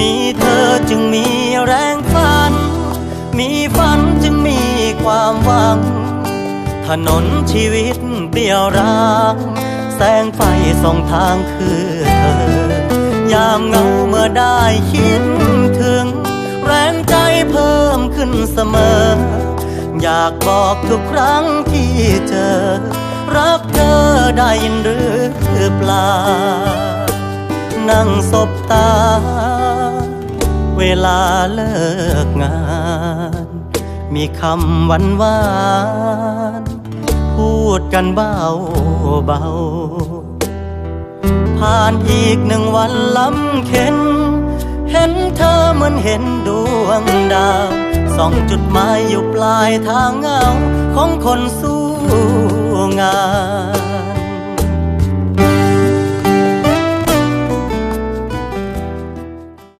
มีเธอจึงมีแรงฝัน มีฝันจึงมีความหวัง ถนนชีวิตเปี่ยวร้างแสงไฟส่องทางคือเธอยามเงาเมื่อได้คิดถึง แรงใจเพิ่มขึ้นเสมอ อยากบอกทุกครั้งที่เจอ รักเธอได้ยินหรือเปล่า นั่งสบตา ลาเลิกงาน มีคำหวานหวาน พูดกันเบาเบา ผ่านอีกหนึ่งวันล้ำเข็น เห็นเธอเหมือนเห็นดวงดาว สองจุดหมายอยู่ปลายทางเงา ของคนสู้